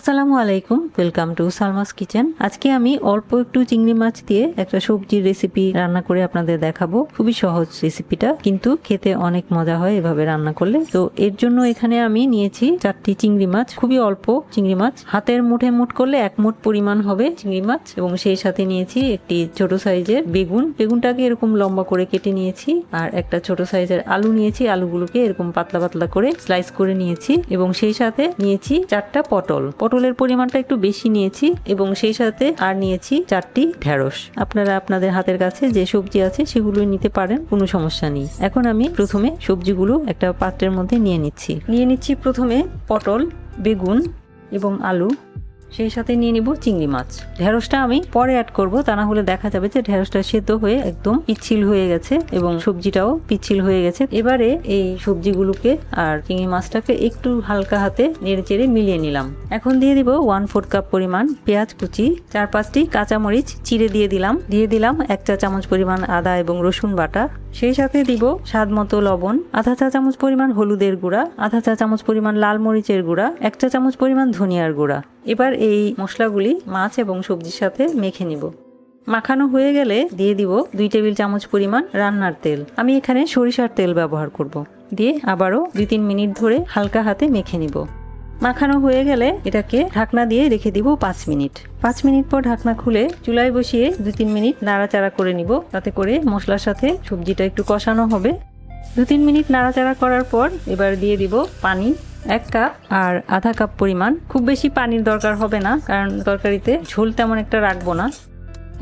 আসসালামু আলাইকুম welcome to Salma's kitchen আজকে আমি অল্প একটু চিংড়ি মাছ দিয়ে একটা সবজির রেসিপি রান্না করে আপনাদের দেখাবো। খুবই সহজ রেসিপিটা কিন্তু খেতে অনেক মজা হয় এভাবে রান্না করলে। তো এর জন্য এখানে আমি নিয়েছি চারটি চিংড়ি মাছ, খুবই অল্প চিংড়ি মাছ। হাতের মুঠে মুঠ করলে এক মুঠ পরিমাণ হবে চিংড়ি মাছ, এবং সেই সাথে নিয়েছি একটি ছোট সাইজের বেগুন। বেগুনটাকে এরকম লম্বা করে কেটে নিয়েছি, আর একটা ছোট সাইজের আলু নিয়েছি। আলুগুলোকে এরকম পাতলা পাতলা করে স্লাইস করে নিয়েছি, এবং সেই সাথে নিয়েছি চারটা পটল পটলের পরিমাণটা একটু বেশি নিয়েছি এবং সেই সাথে আর নিয়েছি চারটি ঢেঁড়স। আপনারা আপনাদের হাতের কাছে যে সবজি আছে সেগুলো নিতে পারেন, কোনো সমস্যা নেই। এখন আমি প্রথমে সবজিগুলো একটা পাত্রের মধ্যে নিয়ে নিচ্ছি। নিয়ে নিচ্ছি প্রথমে পটল, বেগুন এবং আলু। সেই সাথে নিয়ে নিব চিংড়ি মাছ। ঢেঁড়সটা আমি পরে অ্যাড করব, তা না হলে দেখা যাবে যে ঢেঁড়সটা সেদ্ধ হয়ে একদম পিচ্ছিল হয়ে গেছে এবং সবজিটাও পিচ্ছিল হয়ে গেছে। এবারে এই সবজিগুলোকে আর চিংড়ি মাছটাকে একটু হালকা হাতে নেড়ে চেড়ে মিলিয়ে নিলাম। এখন দিয়ে দিব ওয়ান ফোর্থ কাপ পরিমাণ পেঁয়াজ কুচি, চার পাঁচটি কাঁচামরিচ, চিড়ে দিয়ে দিলাম। দিয়ে দিলাম এক চা চামচ পরিমাণ আদা এবং রসুন বাটা সেই সাথে দিব স্বাদ মতো লবণ, আধা চা চামচ পরিমাণ হলুদের গুঁড়া, আধা চা চামচ পরিমাণ লাল মরিচের গুঁড়া, এক চা চামচ পরিমাণ ধনিয়ার গুঁড়া। এবার এই মশলাগুলি মাছ এবং সবজির সাথে মেখে নিব। মাখানো হয়ে গেলে দিয়ে দিব দুই টেবিল চামচ পরিমাণ রান্নার তেল। আমি এখানে সরিষার তেল ব্যবহার করব। দিয়ে আবারও দুই তিন মিনিট ধরে হালকা হাতে মেখে নিব। মাখানো হয়ে গেলে এটাকে ঢাকনা দিয়ে রেখে দিব পাঁচ মিনিট। পাঁচ মিনিট পর ঢাকনা খুলে চুলায় বসিয়ে দু তিন মিনিট নাড়াচাড়া করে নিব। তাতে করে মশলার সাথে সবজিটা একটু কষানো হবে। দু তিন মিনিট নাড়াচাড়া করার পর এবার দিয়ে দিব পানি, এক কাপ আর আধা কাপ পরিমাণ। খুব বেশি পানির দরকার হবে না, কারণ তরকারিতে ঝোল তেমন একটা রাখব না।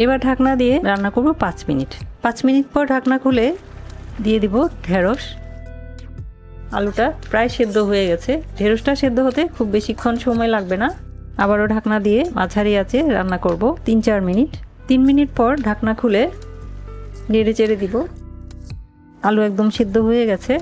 এবার ঢাকনা দিয়ে রান্না করব পাঁচ মিনিট। পাঁচ মিনিট পর ঢাকনা খুলে দিয়ে দিব ঢেঁড়স। আলুটা প্রায় সেদ্ধ হয়ে গেছে। ঢেঁড়সটা সেদ্ধ হতে খুব বেশিক্ষণ সময় লাগবে না। আবারও ঢাকনা দিয়ে মাঝারি আছে রান্না করব তিন চার মিনিট। তিন মিনিট পর ঢাকনা খুলে নেড়ে চেড়ে দিব। আলু একদম সেদ্ধ হয়ে গেছে।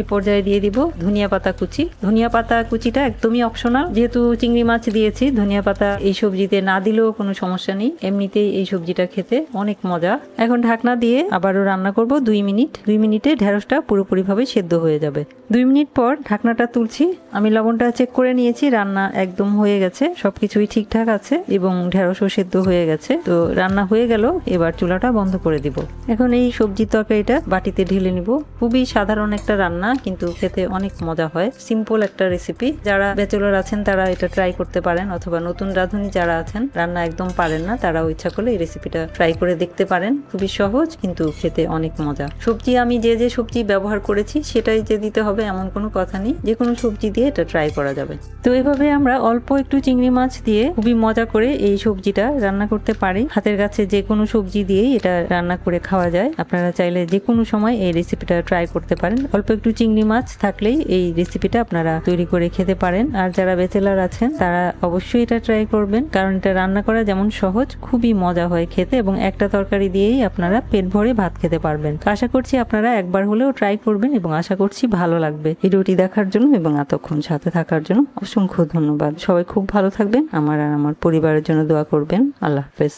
এ পর্যায়ে দিয়ে দিব ধনিয়া পাতা কুচি। ধনিয়া পাতা কুচিটা একদমই অপশনাল যেহেতু চিংড়ি মাছ দিয়েছি, ধনিয়া পাতা এই সবজিতে না দিলেও কোনো সমস্যা নেই। এমনিতেই এই সবজিটা খেতে অনেক মজা। এখন ঢাকনা দিয়ে আবারও রান্না করব দুই মিনিট। দুই মিনিটে ঢেঁড়সটা পুরোপুরিভাবে সেদ্ধ হয়ে যাবে। দুই মিনিট পর ঢাকনাটা তুলছি। আমি লবণটা চেক করে নিয়েছি, রান্না একদম হয়ে গেছে। সবকিছুই ঠিকঠাক আছে এবং ঢেঁড়সও সেদ্ধ হয়ে গেছে। তো রান্না হয়ে গেল, এবার চুলাটা বন্ধ করে দিব। এখন এই সবজির তরকারিটা বাটিতে ঢেলে নিব। খুবই সাধারণ একটা রান্না। কিন্তু খেতে অনেক মজা হয়। সিম্পল একটা রেসিপি যারা ব্যাচেলর আছেন, তারা এটা ট্রাই করতে পারেন, অথবা নতুন রাঁধুনি যারা আছেন, রান্না একদম পারেন না, তারাও ইচ্ছা করলে এই রেসিপিটা ট্রাই করে দেখতে পারেন। খুবই সহজ, কিন্তু খেতে অনেক মজা। সবজি আমি যে যে সবজি ব্যবহার করেছি, সেটাই যে দিতে হবে এমন কোনো কথা নেই। যে কোনো সবজি দিয়ে এটা ট্রাই করা যাবে। তো এইভাবে আমরা অল্প একটু চিংড়ি মাছ দিয়ে খুবই মজা করে এই সবজিটা রান্না করতে পারি। হাতের কাছে যে কোনো সবজি দিয়েই এটা রান্না করে খাওয়া যায়। আপনারা চাইলে যে কোনো সময় এই রেসিপিটা ট্রাই করতে পারেন। অল্প একটু চিংড়ি মাছ থাকলেই এই রেসিপিটা আপনারা তৈরি করে খেতে পারেন। আর যারা বেচেলার আছেন, তারা অবশ্যই এটা ট্রাই করবেন, কারণ এটা রান্না করা যেমন সহজ, খুবই মজা হয় খেতে এবং একটা তরকারি দিয়েই আপনারা পেট ভরে ভাত খেতে পারবেন। আশা করছি আপনারা একবার হলেও ট্রাই করবেন এবং আশা করছি ভালো লাগবে। ভিডিওটি দেখার জন্য এবং এতক্ষণ সাথে থাকার জন্য অসংখ্য ধন্যবাদ। সবাই খুব ভালো থাকবেন, আমার আর আমার পরিবারের জন্য দোয়া করবেন। আল্লাহ হাফেজ।